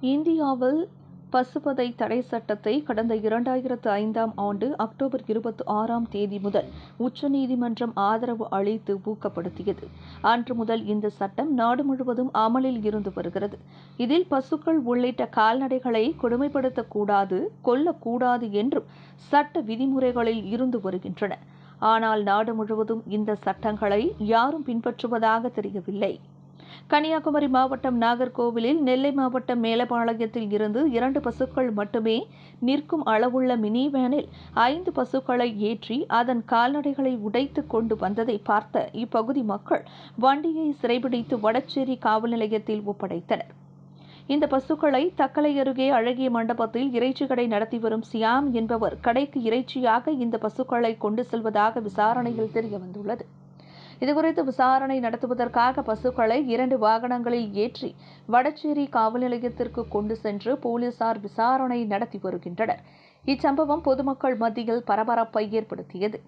இந்தியாவில் பசுபதை தடை சட்டத்தை கடந்த இரண்டாயிரத்து ஐந்தாம் ஆண்டு அக்டோபர் இருபத்தி ஆறாம் தேதி முதல் உச்சநீதிமன்றம் ஆதரவு அளித்து ஊக்கப்படுத்தியது. அன்று முதல் இந்த சட்டம் நாடு முழுவதும் அமலில் இருந்து வருகிறது. இதில் பசுக்கள் உள்ளிட்ட கால்நடைகளை கொடுமைப்படுத்தக்கூடாது கொல்லக்கூடாது என்றும் சட்ட விதிமுறைகளில் இருந்து வருகின்றன. ஆனால் நாடு முழுவதும் இந்த சட்டங்களை யாரும் பின்பற்றுவதாக தெரியவில்லை. கன்னியாகுமரி மாவட்டம் நாகர்கோவிலில் நெல்லை மாவட்டம் மேலப்பாளையத்தில் இருந்து இரண்டு பசுக்கள் மட்டுமே நிற்கும் அளவுள்ள மினி வேனில் ஐந்து பசுக்களை ஏற்றி அதன் கால்நடைகளை உடைத்து கொண்டு வந்ததை பார்த்த இப்பகுதி மக்கள் வண்டியை சிறைபிடித்து வடச்சேரி காவல் நிலையத்தில் ஒப்படைத்தனர். இந்த பசுக்களை தக்கலை அருகே அழகிய மண்டபத்தில் இறைச்சி கடை நடத்தி வரும் சியாம் என்பவர் கடைக்கு இறைச்சியாக இந்த பசுக்களை கொண்டு செல்வதாக விசாரணையில் தெரியவந்துள்ளது. இதுகுறித்து விசாரணை நடத்துவதற்காக பசுக்களை இரண்டு வாகனங்களில் ஏற்றி வடச்சேரி காவல் நிலையத்திற்கு கொண்டு சென்று போலீசார் விசாரணை நடத்தி வருகின்றனர். இச்சம்பவம் பொதுமக்கள் மத்தியில் பரபரப்பை ஏற்படுத்தியது.